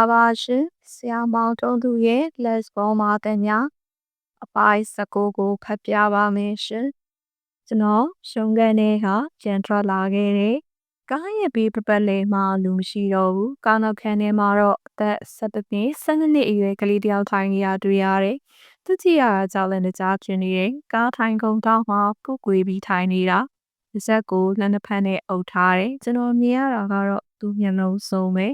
္ဂလာပါရှင်ဆရာမောင်တုံးသူရဲ့ Les Bon မာတင်ညာအပိုင်း19ကိုဖတ်ပြပါမယ်ရှင်ကျွန်တော်ရှုံးကန်နေကပြန်ထွက်လာခဲ့တယ်ကားရဲ့ဘေးပပတ်လေးမှာလူမရှိတော့ဘူးကားနောက်ခန်းထဲမှာတော့အသက်17နှစ်12နှစ်အရွယ်ကလေးတယောက်ထိုင်နေရတွေ့ရတယ်သူကြည့်ရတာကြောက်လည်းကြားဖြစ်နေတယ်ကားထိုင်ကုန်တော့မှကုကွေပြီးထိုင်နေတာဇက်ကိုလက်နှစ်ဖက်နဲ့အုပ်ထားတယ်ကျွန်တော်မြင်ရတာကတော့သူ့မျက်လုံးစုံပဲ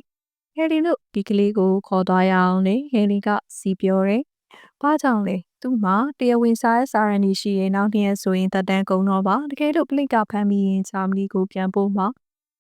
ဟယ်လီတို့ဒီကလေးကိုခေါ်သွားရအောင်လေဟယ်လီကစီပြောတယ်။ဘာကြောင့်လဲသူ့မှာတရားဝင်စာရဲ့စာရန်ကြီးရှိရင်နောက်နှစ်ရက်ဆိုရင်တက်တန်းကုန်တော့ပါတကယ်လို့ပလိတ်ကဖမ်းပြီးရင်ဂျာမနီကိုပြန်ပို့မှာ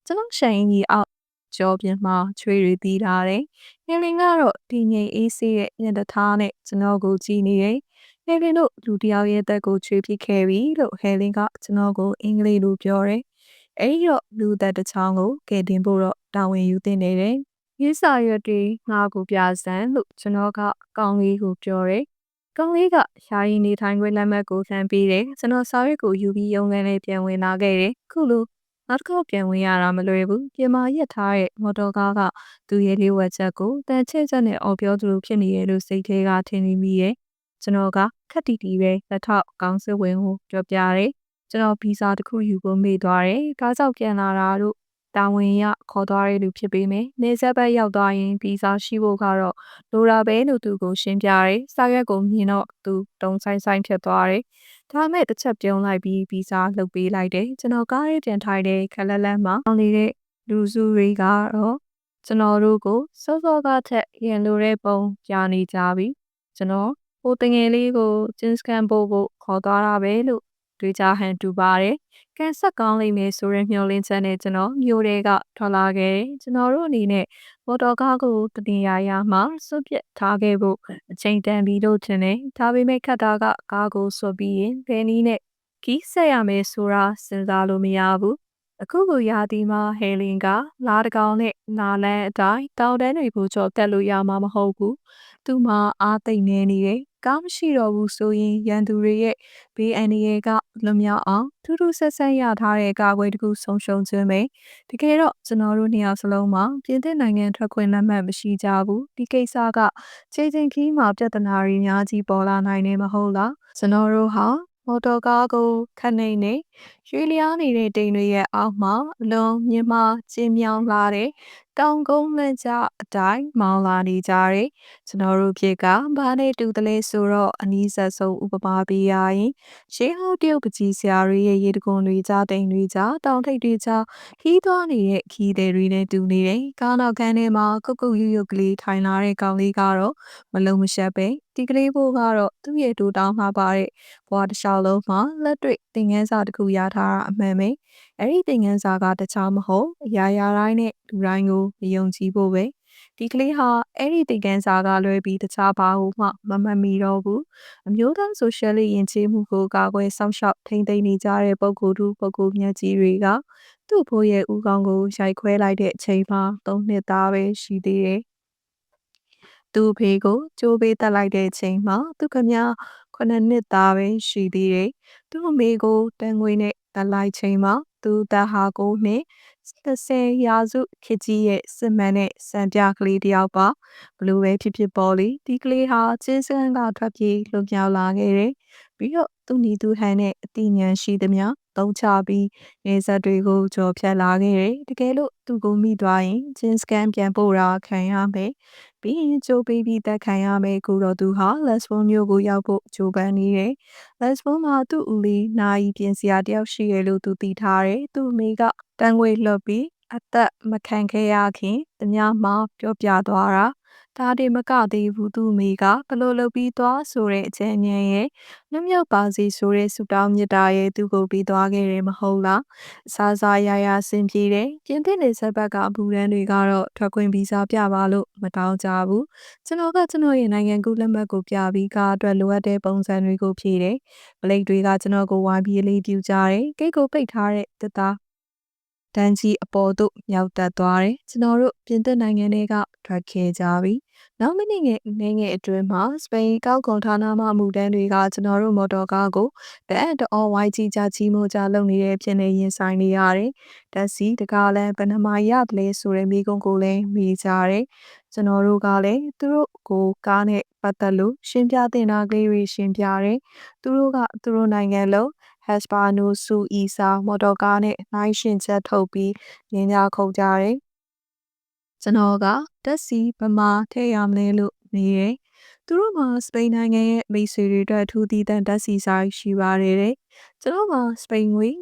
ကျွန်တော်ရှိန်ကြီးအောက်ကြောပြင်မှာချွေတွေတီးထားတယ်။ဟယ်လီကတော့ဒီငိမ်အေးဆေးရဲ့ညက်တထားနဲ့ကျွန်တော်ကိုကြည့်နေတယ်။ဟယ်လီတို့လူတယောက်ရဲ့တက်ကိုချွေပြစ်ခဲ့ပြီလို့ဟယ်လီကကျွန်တော်ကိုအင်္ဂလိပ်လိုပြောတယ်။အဲဒီတော့လူသက်တစ်ချောင်းကိုကယ်တင်ဖို့တော့တာဝန်ယူသင့်နေတယ်။ ရေးစာရွက်တွေငါ့ကိုပြစမ်းလို့ကျွန်တော်ကကောင်းလေးကိုပြောတယ်။ကောင်းလေးကယာယီနေထိုင်ခွင့်လက်မှတ်ကိုလှမ်းပေးတယ်။ကျွန်တော်စာရွက်ကိုယူပြီးရုံးခန်းလေးပြန်ဝင်လာခဲ့တယ်။ခုလိုနောက်တစ်ခေါက်ပြန်ဝင်ရတာမလွယ်ဘူး။ပြင်မာရက်ထားတဲ့မော်တော်ကားကသူ့ရဲ့လေးဝက်ချက်ကိုတန်ချဲ့ချက်နဲ့အော်ပြောသူလိုဖြစ်နေရဲ့လို့စိတ်ထဲကထင်နေမိရဲ့။ကျွန်တော်ကခက်တီတီပဲလက်ထောက်ကောင်းစစ်ဝင်ကိုပြောပြတယ်။ကျွန်တော်ဗီဇာတစ်ခုယူဖို့မေ့သွားတယ်။ကားကြောက်ပြန်လာတာတို့ တာဝန်ရခေါ်သွားတဲ့လူဖြစ်ပေမယ့်နေဆက်ဘက်ရောက်သွားရင်ဗီဇာရှိဖို့ကတော့လိုတာပဲလို့သူကိုရှင်းပြတယ်။စာရွက်ကိုမြင်တော့သူတုံဆိုင်ဆိုင်ဖြစ်သွားတယ်။ဒါမဲ့တစ်ချက်ပြုံးလိုက်ပြီးဗီဇာလုပ်ပေးလိုက်တယ်။ကျွန်တော်ကားရေးပြန်ထိုင်တဲ့ခလက်လက်မှာအောင်နေတဲ့လူစုတွေကတော့ကျွန်တော်တို့ကိုစောစောကထက်ရင်လိုတဲ့ပုံပြနေကြပြီ။ကျွန်တော်ဟိုတငယ်လေးကိုကျင်းစကန်ပို့ဖို့ခေါ်သွားတာပဲလို့ တွေးကြဟန်တူပါတယ်။ကန်ဆက်ကောင်းလိမ့်မယ်ဆိုတဲ့မျှော်လင့်ချက်နဲ့ကျွန်တော်မြို့တွေကထွက်လာခဲ့တယ်။ကျွန်တော်တို့အနေနဲ့မော်တော်ကားကိုတတင်ရရမှစွန့်ပစ်ထားခဲ့ဖို့အချိန်တန်ပြီးလို့ထင်တယ်။ဒါပေမဲ့ခတ်တာကကားကိုဆွပြီးရင်ဘယ်နည်းနဲ့ခီးဆက်ရမယ်ဆိုတာစဉ်းစားလို့မရဘူး။အခုကိုရာသီမှာဟေလင်ကလာတကောင်နဲ့နာလန်းအတိုင်းတောင်တန်းတွေကိုကြော်တက်လို့ရမှာမဟုတ်ဘူး။သူ့မှာအားသိမ့်နေနေတယ် ကားမရှိတော့ဘူးဆိုရင်ရန်သူတွေရဲ့ဘေးအန္တရာယ်ကလွတ်မြောက်အောင်ထူးထူးဆန်းဆန်းရထားတဲ့ကာကွယ်တစ်ခုဆုံးရှုံးခြင်းပဲတကယ်တော့ကျွန်တော်တို့နှစ်ယောက်စလုံးမှာပြင်သစ်နိုင်ငံထွက်ခွင့်လက်မှတ်မရှိကြဘူးဒီကိစ္စကခြေချင်းခီးမှာပြဿနာတွေများကြီးပေါ်လာနိုင်နေမဟုတ်လားကျွန်တော်တို့ဟာမော်တော်ကားကိုခက်နေနေ ရွှေလျားနေတဲ့တိမ်တွေရဲ့အောက်မှာအလုံးမြင်မှကျင်းမြောင်းလာတဲ့တောင်ကုန်းလန့်ကျအတိုင်းမောင်းလာနေကြတယ်။ကျွန်တော်တို့ဖြစ်ကဘာနဲ့တူတယ်လဲဆိုတော့အနီးဆက်ဆုံးဥပမာပေးရရင်ရှေးဟောင်းတရုတ်ပကြီးဆရာတွေရဲ့ရေတကွန်တွေကြားတိမ်တွေကြားတောင်ထိပ်တွေကြားခီးသွားနေတဲ့ခီးတွေတွေနဲ့တူနေတယ်။ကားနောက်ခန်းထဲမှာကုတ်ကုတ်ရွရွကလေးထိုင်လာတဲ့ကောင်လေးကတော့မလုံးမရှက်ပဲဒီကလေးဘိုးကတော့သူ့ရဲ့တူတောင်းမှာပါတဲ့ဘွားတစ်လျှောက်လုံးမှာလက်တွေ့သင်ခန်းစာတစ်ခုရထားတာအမှန်ပဲအဲ့ဒီသင်ခန်းစာကတခြားမဟုတ်အရာရာတိုင်းနဲ့လူတိုင်းကိုမယုံကြည်ဖို့ပဲဒီကလေးဟာအဲ့ဒီသင်ခန်းစာကလွဲပြီးတခြားဘာမှမမှတ်မိတော့ဘူးအမျိုးသားဆိုရှယ်လစ်ယဉ်ကျေးမှုကိုကာကွယ်စောင့်ရှောက်ထိန်းသိမ်းနေကြတဲ့ပုဂ္ဂိုလ်သူပုဂ္ဂိုလ်မြတ်ကြီးတွေကသူ့ဘိုးရဲ့ဦးခေါင်းကိုရိုက်ခွဲလိုက်တဲ့အချိန်မှာသုံးနှစ်သားပဲရှိသေးတယ်သူ့ဖေကိုကြိုးပေးတက်လိုက်တဲ့ချိန်မှာသူခမခုနှစ်နှစ်သားပဲရှိသေးတယ်။သူ့အမေကိုတန်ငွေနဲ့ တက်လိုက်ချိန်မှာသူသားဟာကိုနှစ်30ရာစုခေတ်ကြီးရဲ့စစ်မှန်တဲ့စံပြကလေးတယောက်ပါဘလို့ပဲဖြစ်ဖြစ်ပေါ်လေဒီကလေးဟာချင်းစန်းကထွက်ပြေးလွန်မြောက်လာခဲ့တယ်ပြီးတော့သူ့ညီသူဟန်နဲ့အတိညာရှိသမျှ သုံးချပြီးနေဆက်တွေကိုကြော်ဖြတ်လာခဲ့တယ်တကယ်လို့သူ့ကိုမိသွားရင်ချင်းစကန်ပြန်ပို့တာခံရမယ်ပြီးရင်ကြိုးပေးပြီးတက်ခံရမယ်ကိုတော့သူဟာလက်စပွန်မျိုးကိုရောက်ဖို့ကြိုးပမ်းနေတယ်လက်စပွန်မှာသူ့ဦးလေးနိုင်ပြင်စရာတယောက်ရှိရလို့သူသိထားတယ်သူ့မိကတန်ငွေလွှတ်ပြီးအသက်မခံခဲ့ရခင်တ냐မှပြောပြသွားတာ ဒါတွေမကသေးဘူးသူ့မိကဘလို့လုပ်ပြီးသွားဆိုတဲ့အချက်အမြင်ရဲ့နှမြောက်ပါစီဆိုတဲ့ဆူတောင်းမြတ်တာရဲ့သူကိုပြီးသွားခဲ့တယ်မဟုတ်လားအစားစားရရဆင်ပြေတယ်ပြင်သစ်နေဆက်ဘက်ကဘူရန်တွေကတော့ထွက်ခွင့်ဗီဇာပြပါလို့မတောင်းကြဘူးကျွန်တော်ကကျွန်တော်ရဲ့နိုင်ငံကူးလက်မှတ်ကိုပြပြီးကားအတွက်လိုအပ်တဲ့ပုံစံတွေကိုဖြည့်တယ်ဘလိတ်တွေကကျွန်တော်ကိုဝိုင်းပြီးလေးပြူကြတယ်ကိတ်ကိုပိတ်ထားတဲ့တသားတန်းကြီးအပေါ်သို့မြောက်တက်သွားတယ်။ကျွန်တော်တို့ပြင်သစ်နိုင်ငံတွေက ထွက်ခဲ့ကြပြီ။နောက်မိနစ်ငယ်နေငယ်အတွင်းမှာစပိန်ကောက်ကွန်ဌာနမှမူတန်းတွေကကျွန်တော်တို့မော်တော်ကားကိုဗန်တော်ဝိုင်းကြီးကြချီမိုးကြလုပ်နေတဲ့ဖြစ်နေရင်ဆိုင်နေရတယ်။တက်စီတကားလည်းဘယ်နှမရပလဲဆိုတဲ့မိကုံကိုလည်းမိကြတယ်။ကျွန်တော်တို့ကလည်းသူတို့ကိုကားနဲ့ပတ်သက်လို့ရှင်းပြတင်တာကလေးတွေရှင်းပြတယ်။သူတို့ကသူတို့နိုင်ငံလုံး Hesperano စူအီစာမော်တော်ကားနဲ့နိုင်ရှင်ချက်ထုတ်ပြီးညင်ညာခုန်ကြတယ်။ ကျွန်တော်ကတက်စီဗမာထည့်ရမလဲလို့နေတယ်။သူတို့မှာစပိန်နိုင်ငံရဲ့မိတ်ဆွေတွေအတွက်ထူးသီးသန့်တက်စီဆိုင်ရှိပါတယ်တဲ့။ကျွန်တော်မှာစပိန်ငွေပြီး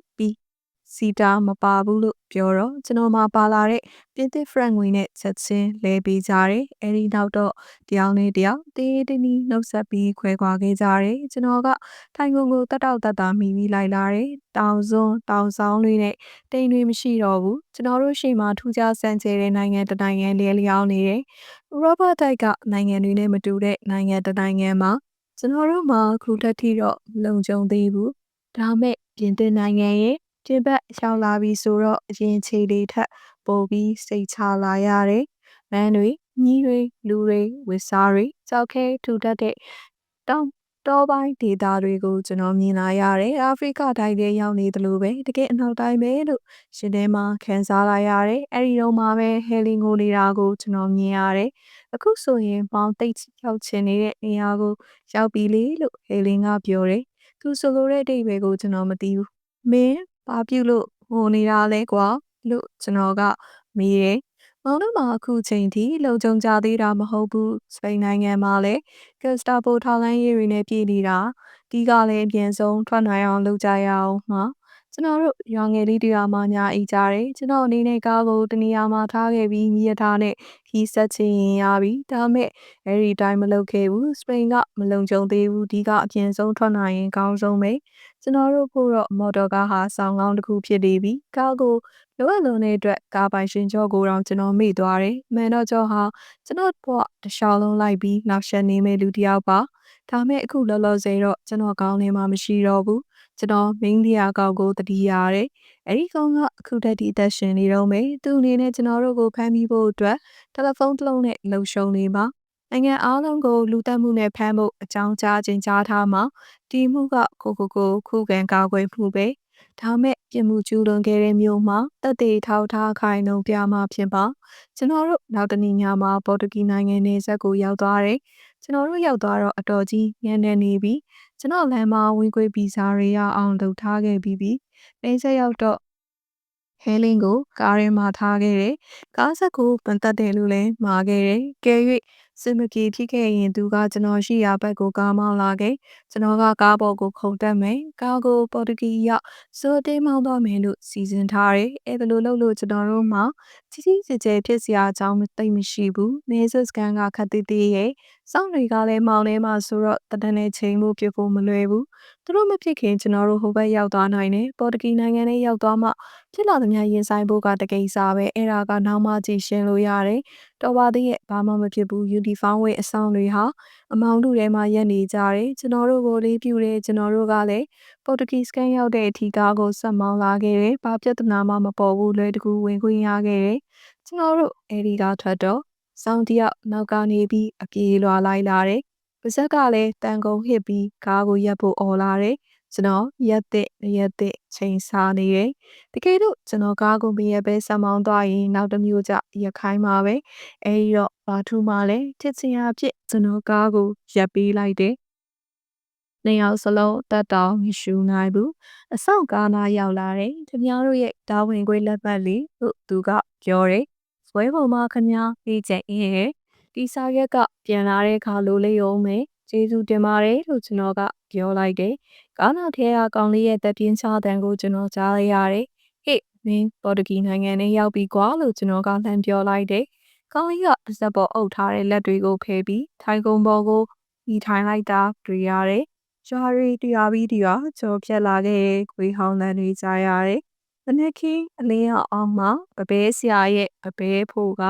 စီတာမပါဘူးလို့ပြောတော့ကျွန်တော်မှပါလာတဲ့ပြင်သစ်ဖရန့်ငွေနဲ့ချက်ချင်းလဲပေးကြတယ်။အဲဒီနောက်တော့တယောက်နဲ့တယောက်တေးတနီးနှုတ်ဆက်ပြီးခွဲခွာခဲ့ကြတယ်။ကျွန်တော်ကထိုင်ကုန်ကိုတက်တောက်တက်တာမိပြီးလိုက်လာတယ်။တောင်စွန်းတောင်ဆောင်တွေနဲ့တိမ်တွေမရှိတော့ဘူး။ကျွန်တော်တို့ရှေ့မှာထူးခြားဆန်းကျဲတဲ့နိုင်ငံတစ်နိုင်ငံလဲလျောင်းနေတယ်။ရောဘတ်တိုက်ကနိုင်ငံတွေနဲ့မတူတဲ့နိုင်ငံတစ်နိုင်ငံမှာကျွန်တော်တို့မှာခုတက်ထိတော့လုံခြုံသေးဘူး။ဒါမဲ့ပြင်သစ်နိုင်ငံရဲ့ ကျင်းပရောက်လာပြီဆိုတော့အရင်ခြေလေးထက်ပိုပြီးစိတ်ချလာရတယ်။မန်းတွေညီးတွေလူတွေဝစ်စားတွေကြောက်ခဲထူတတ်တဲ့တောင်တောပိုင်းဒေသတွေကိုကျွန်တော်မြင်လာရတယ်။အာဖရိကတိုင်းထဲရောက်နေသလိုပဲတကယ်အနောက်တိုင်းပဲလို့ရှင်ထဲမှာခံစားလာရတယ်။အဲဒီတော့မှပဲဟယ်လီငိုနေတာကိုကျွန်တော်မြင်ရတယ်။အခုဆိုရင်ပေါင်းတိတ်ရောက်ချင်နေတဲ့နေရာကိုရောက်ပြီလေလို့ဟယ်လင်ကပြောတယ်။သူဆိုလိုတဲ့အဓိပ္ပာယ်ကိုကျွန်တော်မသိဘူး။မင်း ဘာပြုလို့ဟိုနေတာလဲကွာလို့ကျွန်တော်ကမေးတယ်။မောင်တို့မှာအခုချိန်ထိလုံခြုံကြသေးတာမဟုတ်ဘူး။စပိန်နိုင်ငံမှာလည်းကက်စတာပိုထောက်လိုင်းရေးတွေနဲ့ပြည်နေတာဒီကလည်းအပြန်ဆုံးထွက်နိုင်အောင်လုပ်ကြရအောင်မှာ ကျွန်တော်တို့ရွာငယ်လေးတရားမှညာအိကြတယ်ကျွန်တော်အနေနဲ့ကားကိုတနေရာမှာထားခဲ့ပြီးမြည်ထားနဲ့ခီးဆက်ချင်ရင်ရပြီဒါမဲ့အဲဒီတိုင်းမလုပ်ခဲ့ဘူးစပိန်ကမလုံခြုံသေးဘူးဒီကအပြင်ဆုံးထွက်နိုင်ရင်ကောင်းဆုံးပဲကျွန်တော်တို့ဖို့တော့မော်တော်ကားဟာဆောင်းကောင်းတစ်ခုဖြစ်နေပြီကားကိုလိုအပ်လုံးတဲ့အတွက်ကားပိုင်ရှင်ကျော်ကိုတော့ကျွန်တော်မေ့သွားတယ်မန်တော့ကျော်ဟာကျွန်တော်ဘဝတခြားလုံးလိုက်ပြီးနောက်ဆက်နေမဲ့လူတစ်ယောက်ပါဒါမဲ့အခုလောလောဆယ်တော့ကျွန်တော်ကောင်းနေမှမရှိတော့ဘူး ကျွန်တော်မင်းလျာကောက်ကိုတတိရတယ်အဲ့ဒီကောင်ကအခုတက်ဒီအသက်ရှင်နေတော့မယ်သူအနေနဲ့ကျွန်တော်တို့ကိုဖမ်းပြီးဖို့အတွက်တယ်လီဖုန်းတစ်လုံးနဲ့လှုပ်ရှုံနေပါနိုင်ငံအားလုံးကိုလူတက်မှုနဲ့ဖမ်းဖို့အကြောင်းကြားခြင်းကြားထားမှာဒီမှုကကိုကိုကိုခုခံကာကွယ်မှုပဲဒါမဲ့ပြင်မှုကျူးလွန်ခဲ့တဲ့မျိုးမှာတက်သေးထောက်ထားခိုင်နှုံပြမှာဖြစ်ပါကျွန်တော်တို့နောက်တနည်းညမှာပေါ်တူဂီနိုင်ငံနေဆက်ကိုရောက်သွားတယ် ကျွန်တော်တို့ရောက်သွားတော့အတော်ကြီးညံနေနေပြီကျွန်တော်လမ်းမှာဝင်ခွေဗီဇာတွေရအောင်လုပ်ထားခဲ့ပြီးပြီ။နေဆက်ရောက်တော့ဟဲလင်းကိုကားထဲမှာထားခဲ့တယ်။ကားဆက်ကိုပန်တက်တယ်လို့လည်းမှာခဲ့တယ်။ကဲ၍ စင်မပြေဖြစ်ခဲ့ရင်သူကကျွန်တော်ရှိရာဘက်ကိုကားမောင်းလာခဲ့။ကျွန်တော်ကကားပေါ်ကိုခုန်တက်မယ်။ကားကိုပေါ်တူဂီရောက်စိုးတေးမောင်းသွားမယ်လို့စီစဉ်ထားတယ်။အဲဒါလိုလုပ်လို့ကျွန်တော်တို့မှကြီးကြီးကျယ်ကျယ်ဖြစ်စရာအကြောင်းသိမရှိဘူး။နေစကန်ကခတ်သေးသေးရဲ့။စောင့်တွေကလည်းမောင်းနေမှဆိုတော့တဒန်းနဲ့ချိန်မှုပြဖို့မလွယ်ဘူး။ သူတို့မဖြစ်ခင်ကျွန်တော်တို့ဟိုဘက်ရောက်သွားနိုင်တယ်။ပေါ်တူဂီနိုင်ငံနဲ့ရောက်သွားမှဖြစ်လာသမျှရင်ဆိုင်ဖို့ကတကိစ္စပဲအဲ့ဒါကနောက်မှကြည့်ရှင်းလို့ရတယ်တော်ပါသေးရဲ့ဘာမှမဖြစ်ဘူးယူနီဖောင်းဝတ်အဆောင်တွေဟာအမောင်တို့ထဲမှာရက်နေကြတယ်ကျွန်တော်တို့ကိုလေးပြူတယ်ကျွန်တော်တို့ကလည်းပေါ်တူဂီစကန်ရောက်တဲ့အထီကားကိုဆက်မောင်းလာခဲ့တယ်ဘာပြဿနာမှမပေါ်ဘူးလွယ်တကူဝင်ခွင့်ရခဲ့တယ်ကျွန်တော်တို့အဲဒီကထွက်တော့စောင်းတယောက်နောက်ကနေပြီးအပြေးလွာလိုက်လာတယ် ပါဇက်ကလည်းတန်ကုန်ဟစ်ပြီးကားကိုရပ်ဖို့អော်လာတယ်ကျွန်တော်ရက်တဲ့ရက်တဲ့ချိန်စားနေတယ်တကယ်လို့ကျွန်တော်ကားကိုမရက်ပဲဆက်မောင်းသွားရင်နောက်တစ်မျိုးကြရက်ခိုင်းမှာပဲအဲဒီတော့ဘာထူးမှလဲချစ်စရာအဖြစ်ကျွန်တော်ကားကိုရက်ပေးလိုက်တယ်နှစ်ယောက်စလုံးတက်တောင်ရှူနိုင်ဘူးအဆောင်ကားနာရောက်လာတယ်ခင်ဗျားတို့ရဲ့တာဝန်ခွေလက်ပတ်လေးလို့သူကပြောတယ်ဆွဲပေါ်မှာခင်ဗျားပြေးချက်အင်းရဲ့ ဒီစာရက်ကပြန်လာတဲ့ခါလိုလေးအောင်မယ်ကျေးဇူးတင်ပါတယ်လို့ကျွန်တော်ကပြောလိုက်တယ်ကားနောက်ထဲကကောင်လေးရဲ့တက်ပြင်းချတန်ကိုကျွန်တော်ကြားလိုက်ရတယ်ဟေ့မင်းပေါ်တူဂီနိုင်ငံနဲ့ရောက်ပြီကွာလို့ကျွန်တော်ကလှမ်းပြောလိုက်တယ်ကောင်းလေးကပါဇက်ပေါ်အုပ်ထားတဲ့လက်တွေကိုဖယ်ပြီးထိုင်ကုန်ပေါ်ကိုဒီထိုင်လိုက်တာတွေ့ရတယ်။ရွာရီတရားပြီးတရားကြော်ဖြတ်လာခဲ့တဲ့ခွေးဟောင်းတန်းတွေကြားရတယ်။တနက်ခင်းအလင်းရောင်အောင်မှာပပဲဆရာရဲ့ပပဲဖို့က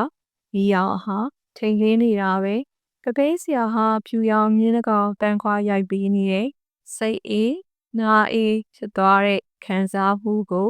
မီးရောင်ဟာ ထိန်ခင်းနေတာပဲ။ပပဲဆရာဟာဖြူရောင်မြင်းတကောင်တန်ခွာရိုက်ပြီးနေတယ်။စိတ်အေးနာအေးဖြစ်သွားတဲ့ခံစားမှုကို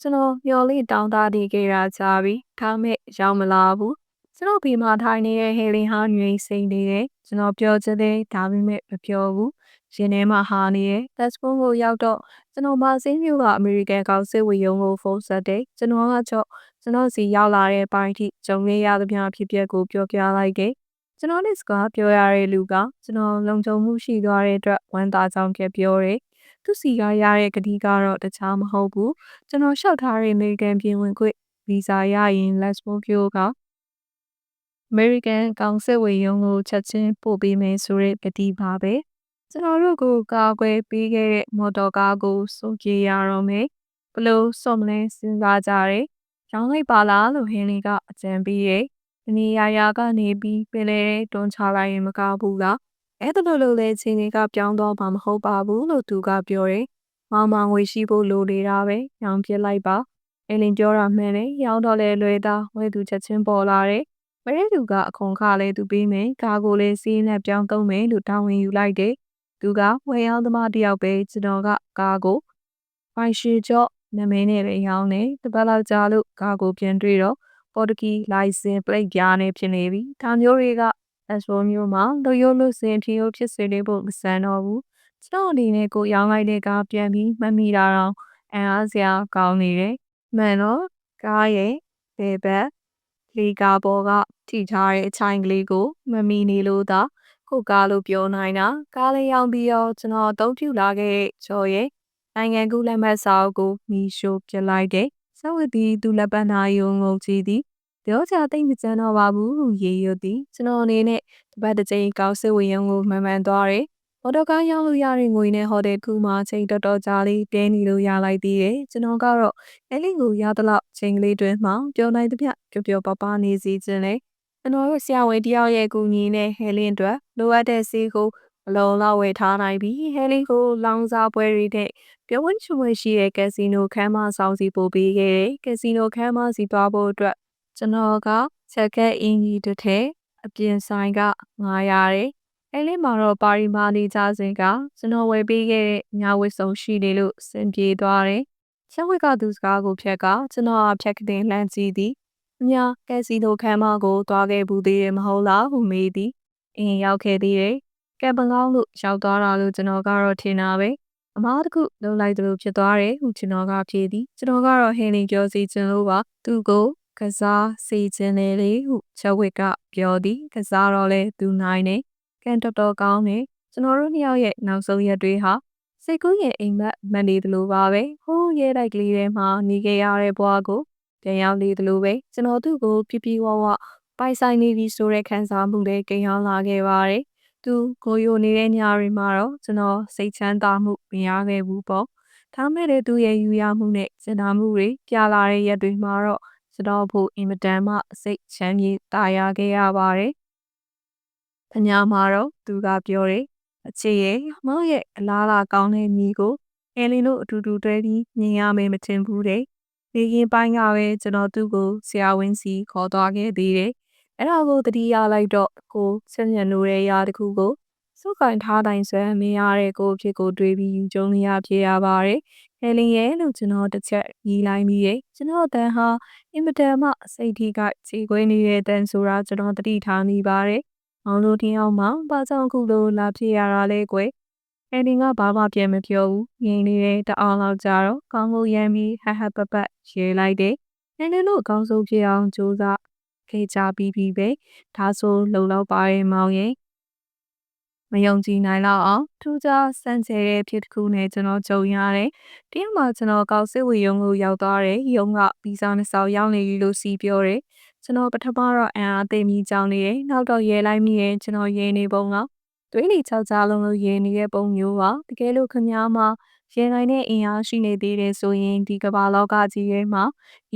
ကျွန်တော်မျော်လင့်တောင်းတနေခဲ့ရကြပြီဒါမဲ့ရောက်မလာဘူးကျွန်တော်ဘေးမှာထိုင်နေတဲ့ဟေလင်ဟာငြိမ်စိမ့်နေတယ်ကျွန်တော်ပြောချင်တယ်ဒါပေမဲ့မပြောဘူးရင်ထဲမှာဟာနေတယ်တက်စပွန်ကိုရောက်တော့ကျွန်တော်မာစင်းမျိုးကအမေရိကန်ကောင်စစ်ဝေယုံကိုဖုန်းဆက်တယ်ကျွန်တော်ကချော့ ကျွန်တော်စီရောက်လာတဲ့ပိုင်းထိဂျုံရရသမျှဖြစ်ပျက်ကိုပြောပြလိုက်တယ်ကျွန်တော်နဲ့စကားပြောရတဲ့လူကကျွန်တော်လုံခြုံမှုရှိသွားတဲ့အတွက်ဝမ်းသာကြောင်းပြောပြောတယ်သူစီကရတဲ့ကတိကတော့တခြားမဟုတ်ဘူးကျွန်တော်လျှောက်ထားတဲ့အမေရိကန်ပြည်ဝင်ခွင့်ဗီဇာရရင် Lesbo ပြောကအမေရိကန်ကောင်စစ်ဝေရုံးကိုချက်ချင်းပို့ပေးမယ်ဆိုတဲ့ကတိပါပဲကျွန်တော်တို့ကိုကာကွယ်ပေးခဲ့တဲ့မော်တော်ကားကိုစုကြည်ရတော့မယ်ဘလို့စော့မလဲစဉ်းစားကြတယ် ရောင်းလိုက်ပါလားလို့ဟင်းလေးကအကြံပေးရဲ့ဒီနေရာရာကနေပြီးပင်လေတွန်းချလိုက်ရင်မကောင်းဘူးလားအဲ့ဒါလိုလိုလဲချင်းတွေကပြောင်းတော့မှာမဟုတ်ပါဘူးလို့သူကပြောတယ်မောင်မောင်ဝေရှိဖို့လိုနေတာပဲရောင်းပြလိုက်ပါအင်းလင်ပြောတာမှန်တယ်ရောင်းတော့လဲလွယ်တာဝဲသူချက်ချင်းပေါ်လာတယ်မရဲသူကအခွန်ခလဲသူပေးမယ်ကားကိုလည်းစီးနဲ့ပြောင်းသုံးမယ်လို့တာဝန်ယူလိုက်တယ်သူကဝယ်ရောင်းသမားတယောက်ပဲကျွန်တော်ကကားကိုပိုင်ရှိကြော့ နမင်းနဲ့ပဲရောင်းတယ်တပတ်လောက်ကြာလို့ကားကိုပြန်တွေ့တော့ပေါ်တကီလိုင်စင်ပလိတ်ပြားနဲ့ဖြစ်နေပြီဒါမျိုးတွေက S4 မျိုးမှာလူရိုးလို့စင်ဖြစ်ဖြစ်စေနေဖို့မစမ်းတော့ဘူးကျွန်တော်အနေနဲ့ကိုရောင်းလိုက်တဲ့ကားပြန်ပြီးမမိတာတော့အံအားစရာကောင်းနေတယ်မှန်တော့ကားရဲ့ဘေဘက်လီကာဘောကထိထားတဲ့အချိုင်ကလေးကိုမမီနေလို့သာခုကားလို့ပြောနိုင်တာကားလေးရောင်းပြီးတော့ကျွန်တော်အသုံးပြုလာခဲ့တဲ့ဂျော်ရဲ့ နိုင်ငံကူးလက်မှတ်စာအုပ်ကိုမီရှိုးပြလိုက်တဲ့စဝတ်ဒီသူလက်ပန်းသားယုံငုံကြည့်သည်ပြောချာသိမ့်မကြမ်းတော့ပါဘူးဟုရေရွသည်ကျွန်တော်အနေနဲ့တပတ်တစ်ချိန်ကောက်စစ်ဝေယုံကိုမှန်မှန်သွားတယ်မော်တော်ကားရောင်းလို့ရတဲ့ငွေနဲ့ဟိုတယ်ကူမှာချိန်တော်တော်ကြာလေးပြင်းနေလို့ရလိုက်သေးတယ်ကျွန်တော်ကတော့အဲလီကိုရသလောက်ချိန်ကလေးတွင်မှပြောနိုင်သမျှပျော်ပျော်ပါပါနေစီခြင်းလေကျွန်တော်တို့ဆရာဝန်တယောက်ရဲ့ကူညီနဲ့ဟဲလင်းအတွက်လိုအပ်တဲ့ဆေးကိုအလုံးလောက်ဝယ်ထားနိုင်ပြီးဟဲလင်းကိုလောင်စာပွဲတွေနဲ့ ပြောဝင်းချွေရှိတဲ့ကက်စီနိုခန်းမဆောင်စီပို့ပေးခဲ့တယ်ကက်စီနိုခန်းမစီသွားဖို့အတွက်ကျွန်တော်ကချက်ကက်အင်ကြီးတစ်ထည်အပြင်ဆိုင်က900ရတယ်အဲလေးမှာတော့ပါရီမာနေကြစဉ်ကကျွန်တော်ဝယ်ပေးခဲ့တဲ့ညာဝတ်စုံရှိနေလို့စင်ပြေသွားတယ်ချက်ဝက်ကသူစကားကိုဖြက်ကကျွန်တော်အဖြက်ကတင်လှမ်းကြည့်သည်အများကက်စီနိုခန်းမကိုသွားခဲ့ဘူးသေးတယ်မဟုတ်လားဟုမေးသည်အင်းရောက်ခဲ့သေးတယ်ကက်ပန်ကောင်းလို့ရောက်သွားတာလို့ကျွန်တော်ကတော့ထင်တာပဲ အမားတခုလုံလိုက်သလိုဖြစ်သွားတယ်ဟုကျွန်တော်ကဖြေသည်ကျွန်တော်ကတော့ဟင်းလင်းပြောစီခြင်းလို့ပါသူကိုကစားစီခြင်းလေလေဟုချက်ဝက်ကပြောသည်ကစားတော့လဲသူနိုင်နေကန်တော်တော်ကောင်းနေကျွန်တော်တို့နှစ်ယောက်ရဲ့နောက်ဆုံးရက်တွေဟာစိတ်ကူးရဲ့အိမ်မက်မန်နေသလိုပါပဲဟိုးရဲတိုက်ကလေးထဲမှာနေခဲ့ရတဲ့ဘဝကိုပြန်ရောက်နေသလိုပဲကျွန်တော်သူ့ကိုပြပြဝဝပိုင်ဆိုင်နေပြီဆိုတဲ့ခံစားမှုတွေကြင်ရောက်လာခဲ့ပါတယ် သူကိုယိုနေတဲ့ညတွေမှာတော့ကျွန်တော်စိတ်ချမ်းသာမှုမရခဲ့ဘူးပေါ့ဒါမဲ့လည်းသူ့ရဲ့ယူရမှုနဲ့စင်နာမှုတွေပြလာတဲ့ရက်တွေမှာတော့ကျွန်တော်ဖို့အင်မတန်မှစိတ်ချမ်းမြေ့တာယာခဲ့ရပါတယ်။တညမှာတော့သူကပြောတယ်အချစ်ရဲ့မောင်ရဲ့အလားလာကောင်းတဲ့မိကိုအဲလင်းတို့အတူတူတွဲပြီးမြင်ရမယ်မထင်ဘူးတဲ့။ဒီရင်ပိုင်းကပဲကျွန်တော်သူ့ကိုဆရာဝန်စီခေါ်သွားခဲ့သေးတယ်။ အဲ့ဒါကိုတတိယလိုက်တော့ကိုဆက်ညံလို့တဲ့ရာတခုကိုစုကင်ထားတိုင်းဆွဲမရတဲ့ကိုဖြစ်ကိုတွေးပြီးယူကြုံရဖြစ်ရပါတယ်။ဟဲလင်းရဲ့လို့ကျွန်တော်တစ်ချက်ညီလိုက်ပြီးရဲ့ကျွန်တော်တန်ဟာအင်မတန်မှစိတ်ထိကခြေခွေးနေတဲ့တန်ဆိုတာကျွန်တော်တတိထားမိပါတယ်။မောင်တို့တင်းအောင်မှဘာကြောင့်ခုလိုလာဖြစ်ရတာလဲကွယ်။ဟဲလင်းကဘာမှပြန်မပြောဘူး။ငြိမ်နေတဲ့တအောင်လောက်ကြတော့ကောင်းလို့ရမ်းပြီးဟဟပပတ်ရေးလိုက်တယ်။ဟဲလင်းတို့အကောင်းဆုံးဖြစ်အောင်ကြိုးစား ခဲ့ကြပြီးပြီပဲ။ဒါဆိုလုံလောက်ပါရဲ့မောင်ရဲ့မယုံကြည်နိုင်လောက်အောင်ထူးခြားစမ်းကြဲတဲ့ဖြစ်တစ်ခုနဲ့ကျွန်တော်ကြုံရတယ်။တရက်မှာကျွန်တော်ကောက်စစ်ဝေရုံကိုရောက်သွားတယ်။ရုံကဗီဇာနှစ်စောင်ရောက်နေပြီလို့စီပြောတယ်။ကျွန်တော်ပထမတော့အံအားသိမိကြောင်းနေတယ်။နောက်တော့ရဲလိုက်မိရဲ့ကျွန်တော်ရဲနေပုံကသွေးလီချောက်ကြားလုံးလို့ရဲနေတဲ့ပုံမျိုးပါ။တကယ်လို့ခင်ဗျားမှာ ရဲနိုင်တဲ့အင်အားရှိနေသေးတယ်ဆိုရင်ဒီကမ္ဘာလောကကြီးထဲမှာ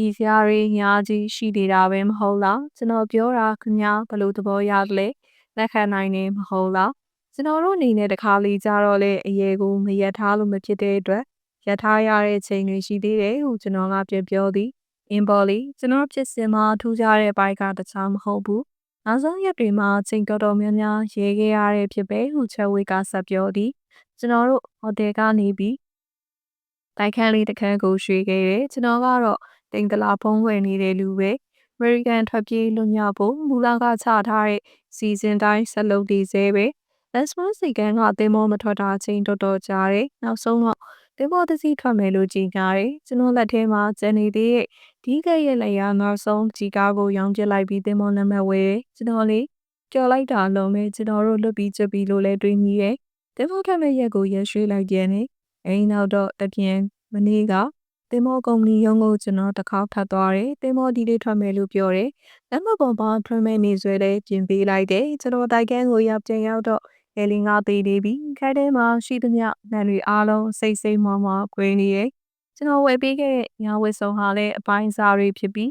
ဤစရာတွေညာကြီးရှိနေတာပဲမဟုတ်လား။ကျွန်တော်ပြောတာခင်ဗျားဘလို့သဘောရလဲ။လက်ခံနိုင်နေမဟုတ်လား။ကျွန်တော်တို့အနေနဲ့တခါလေကြတော့လေအရေကိုမရက်ထားလို့မဖြစ်တဲ့အတွက်ရက်ထားရတဲ့ချိန်တွေရှိသေးတယ်ဟုကျွန်တော်ကပြန်ပြောသည်အင်ဘော်လီကျွန်တော်ဖြစ်စင်မှာထူးခြားတဲ့ဘိုက်ကတခြားမဟုတ်ဘူးနောက်ဆုံးရက်တွေမှာချိန်တော်တော်များများရေးခဲ့ရတဲ့ဖြစ်ပဲဟုချက်ဝေကဆက်ပြောသည် ကျွန်တော်တို့ဟိုတယ်ကနေပြီးတိုက်ခန်းလေးတစ်ခန်းကိုရွှေ့ခဲ့တယ်ကျွန်တော်ကတော့တိမ်တလာဖုံးဝယ်နေတဲ့လူပဲ American ထွက်ပြေးလွတ်မြောက်ဖို့မူလကချထားတဲ့စီစဉ်တိုင်းဆက်လုပ်တည်ဆဲပဲလက်စမစီကန်ကတင်မောမထွက်တာချင်းတော်တော်ကြာတယ်နောက်ဆုံးတော့တင်မောတစီထွက်မယ်လို့ကြီးညာတယ်ကျွန်တော်လက်ထဲမှာကျန်နေသေးတဲ့ဒီကရဲ့လက်ရနောက်ဆုံးကြီးကားကိုရောင်းပြလိုက်ပြီးတင်မောနံပါတ်ဝဲကျွန်တော်လေးကြော်လိုက်တာလုံးပဲကျွန်တော်တို့လွတ်ပြီးချက်ပြီးလို့လဲတွေးမိရဲ့ တင်မောထွက်မဲ့ရက်ကိုရရွှေ့လိုက်ပြန်နေအိမ်နောက်တော့တပြန်မနေ့ကတင်မောကုမ္ပဏီရုံးကိုကျွန်တော်တစ်ခေါက်ထပ်သွားတယ်တင်မောဒီလေးထွက်မယ်လို့ပြောတယ်လက်မပေါ်ပါထွန်းမဲ့နေဆွဲလဲပြင်ပေးလိုက်တယ်ကျွန်တော်တိုက်ကန်းကိုရောက်ပြန်ရောက်တော့လေလင်းကသေးနေပြီခဲထဲမှာရှိသမျှနံတွေအားလုံးစိတ်စိတ်မောမောခွေးနေရဲ့ကျွန်တော်ဝယ်ပေးခဲ့တဲ့ညာဝတ်စုံဟာလည်းအပိုင်းစားတွေဖြစ်ပြီး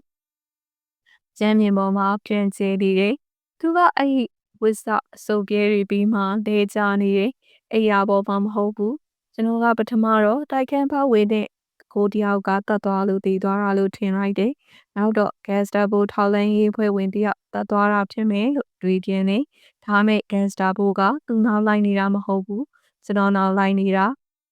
ကျမ်းမြေပေါ်မှာပြန်ကျဲနေတယ်သူကအဲ့ဒီဝစ်စအစုပ်ပြဲတွေပြီးမှလဲကြနေတယ် အိယာပေါ်မှာမဟုတ်ဘူးကျွန်တော်ကပထမတော့တိုက်ခန်းဖောက်ဝေတဲ့ကိုတယောက်ကတတ်သွားလို့တည်သွားတာလို့ထင်လိုက်တယ်။နောက်တော့ Gangster ဘိုထောက်လန်းရေးဖွဲ့ဝင်တယောက်တတ်သွားတာဖြစ်မယ်လို့တွေးပြင်းနေ။ဒါမဲ့ Gangster ဘိုကသူ့နောက်လိုက်နေတာမဟုတ်ဘူး။ကျွန်တော်နောက်လိုက်နေတာ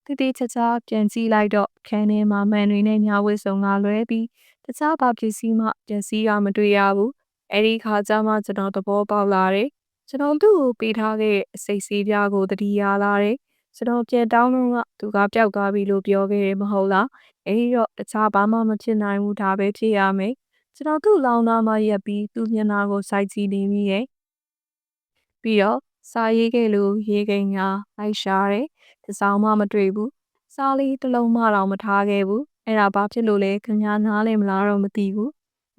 တိတိကျကျပြန်ကြည့်လိုက်တော့ခန်းထဲမှာမှန်တွေနဲ့ညာဝတ်စုံကလွဲပြီးတခြားဘာပစ္စည်းမှပျက်စီးရမတွေ့ရဘူး။အဲဒီခါကျမှကျွန်တော်သဘောပေါက်လာတယ်။ ကျွန်တော်သူ့ကိုပေးထားတဲ့အစိတ်စီးပြားကိုတတိယလာတယ်။ကျွန်တော်ပြန်တောင်းတော့ကသူကပျောက်သွားပြီလို့ပြောခဲ့တယ်မဟုတ်လားအဲဒီတော့တခြားဘာမှမဖြစ်နိုင်ဘူးဒါပဲဖြစ်ရမယ်ကျွန်တော်သူ့လောင်းသားမရက်ပြီးသူ့မျက်နှာကိုစိုက်ကြည့်နေမိရဲ့ပြီးတော့စာရေးခဲ့လို့ရေးကိန်းကလိုက်ရှာတယ်တစောင်းမှမတွေ့ဘူးစာလေးတစ်လုံးမှတော့မထားခဲ့ဘူးအဲ့ဒါဘာဖြစ်လို့လဲခင်ဗျားနားလဲမလားတော့မသိဘူး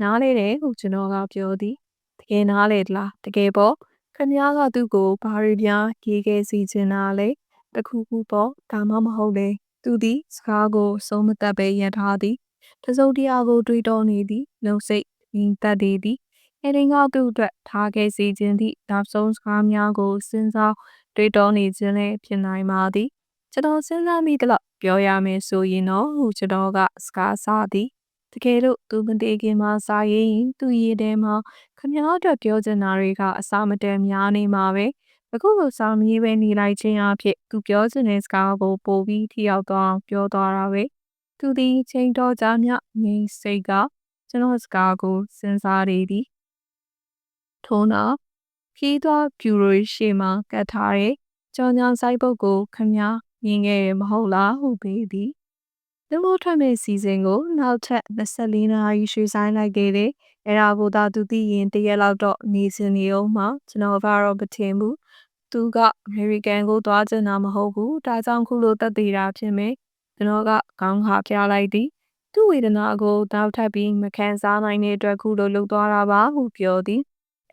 နားလဲတယ်ဟုကျွန်တော်ကပြောသည်တကယ်နားလဲတလားတကယ်ပေါ့ ခင်ဗျားကသူ့ကိုဘာရီပြားရေးခဲ့စီချင်တာလဲတခုခုပေါ့ဒါမှမဟုတ်လေသူသည်စကားကိုဆုံးမသက်ပဲရန်ထားသည်တစုံတရာကိုတွေးတောနေသည်နှုတ်စိတ်ရင်းသက်နေသည်အရင်ကသူ့အတွက်ထားခဲ့စီခြင်းသည့်နောက်ဆုံးစကားများကိုစဉ်းစားတွေးတောနေခြင်းလည်းဖြစ်နိုင်ပါသည်ကျွန်တော်စဉ်းစားမိသလောက်ပြောရမယ်ဆိုရင်တော့ဟူကျွန်တော်ကစကားစားသည်တကယ်လို့သူမတည်ခင်မှာစာရေးရင်သူရေးထဲမှာ ခမည်းတော်ပြောချင်တာတွေကအစာမတန်များနေမှာပဲ။အခုလိုစောင်းရေးပဲနေလိုက်ခြင်းအဖြစ်သူပြောချင်တဲ့စကားကိုပိုပြီးထိရောက်သွားအောင်ပြောသွားတာပဲသူသည်ချိန်တော်ကြာမြငိမ့်စိတ်ကကျွန်တော်စကားကိုစဉ်းစားနေသည်ထို့နောက်ခီးသွားဖြူရိုရှေမှာကတ်ထားတဲ့ကြောင်ကြောင်ဆိုင်ပုတ်ကိုခမည်းမြင်ခဲ့ရမဟုတ်လားဟုပေးသည် လူမှုထွက်မဲ့စီစဉ်ကိုနောက်ထပ်24နာရီရွှေ့ဆိုင်းလိုက်ခဲ့တယ်။အဲဒါကိုသာသူသိရင်တရက်လောက်တော့နေစင်နေအောင်မှကျွန်တော်ကတော့မထင်ဘူးသူကအမေရိကန်ကိုသွားချင်တာမဟုတ်ဘူးဒါကြောင့်ခုလိုတက်သေးတာဖြစ်မယ်ကျွန်တော်ကခေါင်းခါပြလိုက်သည်သူ့ဝေဒနာကိုတောက်ထပ်ပြီးမခံစားနိုင်တဲ့အတွက်ခုလိုလှုပ်သွားတာပါဟုပြောသည်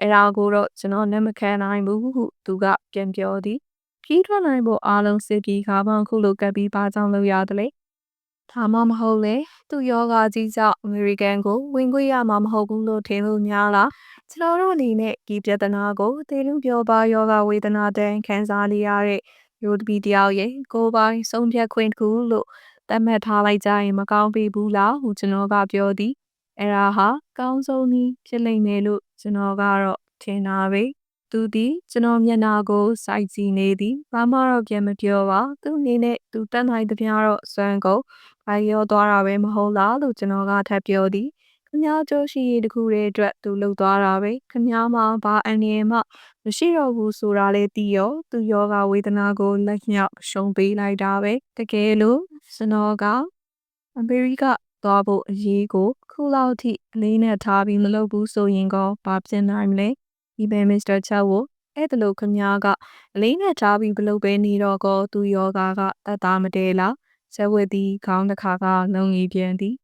အဲဒါကိုတော့ကျွန်တော်နဲ့မခံနိုင်ဘူးဟုသူကပြန်ပြောသည်ခီးထွက်နိုင်ဖို့အားလုံးစစ်ပြီးခါပေါင်းခုလိုကပ်ပြီးပါကြောင်းလုပ်ရတယ်လေ ဒါမှမဟုတ်လေသူ့ယောဂကြီးကြောင့်အမေရိကန်ကိုဝင်ခွင့်ရမှာမဟုတ်ဘူးလို့ထင်လို့များလားကျွန်တော်တို့အနေနဲ့ဒီပြဿနာကိုသေလူပြောပါယောဂဝေဒနာတန်ခံစားနေရတဲ့ရိုဒပီတယောက်ရဲ့ကိုယ်ပိုင်ဆုံးဖြတ်ခွင့်တစ်ခုလို့သတ်မှတ်ထားလိုက်ကြရင်မကောင်းပြီဘူးလားဟုကျွန်တော်ကပြောသည်အဲ့ဒါဟာကောင်းဆုံးနည်းဖြစ်လိမ့်မယ်လို့ကျွန်တော်ကတော့ထင်တာပဲ သူသည်ကျွန်တော်မျက်နှာကိုစိုက်ကြည့်နေသည်ဘာမှတော့ပြန်မပြောပါသူအနေနဲ့သူတတ်နိုင်သမျှတော့စွမ်းကုန်ဘာရောသွားတာပဲမဟုတ်လားလို့ကျွန်တော်ကထပ်ပြောသည်ခမားကြိုးရှိရေးတခုတည်းအတွက်သူလှုပ်သွားတာပဲခမားမှာဘာအန္တရာယ်မှမရှိတော့ဘူးဆိုတာလေသိရောသူယောဂဝေဒနာကိုလက်ညှောက်ရှုံးပေးလိုက်တာပဲတကယ်လို့စနောကအမေရိကသွားဖို့အရေးကိုခုလောက်ထိအလေးနဲ့ထားပြီးမလုပ်ဘူးဆိုရင်ကောဘာဖြစ်နိုင်မလဲ ဒီပဲမစ္စတာချာကိုအဲ့ဒါလို့ခမားကအလေးနဲ့ထားပြီးမလုပ်ဘဲနေတော့ကောသူယောဂကတတ်သားမတဲလားဇဝတ်သည်ခေါင်းတစ်ခါကလုံကြီးပြန်သည်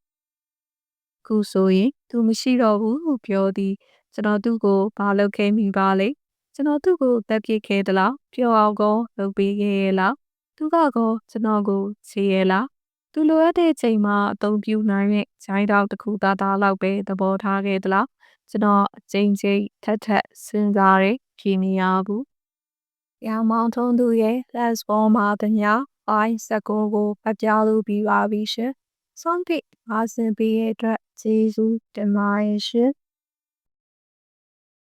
ခုဆိုရင်သူမရှိတော့ဘူးဟုပြောသည်ကျွန်တော်သူ့ကိုဘာလုပ်ခဲ့မိပါလဲကျွန်တော်သူ့ကိုတက်ပြစ်ခဲ့သလားပြောအောင်ကောလုပ်ပေးခဲ့ရဲ့လားသူကကောကျွန်တော်ကိုချေရဲ့လားသူလိုအပ်တဲ့ချိန်မှာအသုံးပြုနိုင်တဲ့ဂျိုင်းတောက်တစ်ခုသားသားလောက်ပဲသဘောထားခဲ့သလား ကျွန်တော်အချိန်ချင်းထက်ထက်စဉ်းစားရဖြေမရဘူး။ရောင်မောင်ထုံးသူရဲ့ Les ပေါ်မှာတ냐အိုင်းစကောကိုအပြားလို့ပြီးပါပြီရှင်။ဆုံးဖြတ်ပါစင်ပေးရဲ့အတွက်ကျေးဇူးတင်ပါတယ်ရှင်။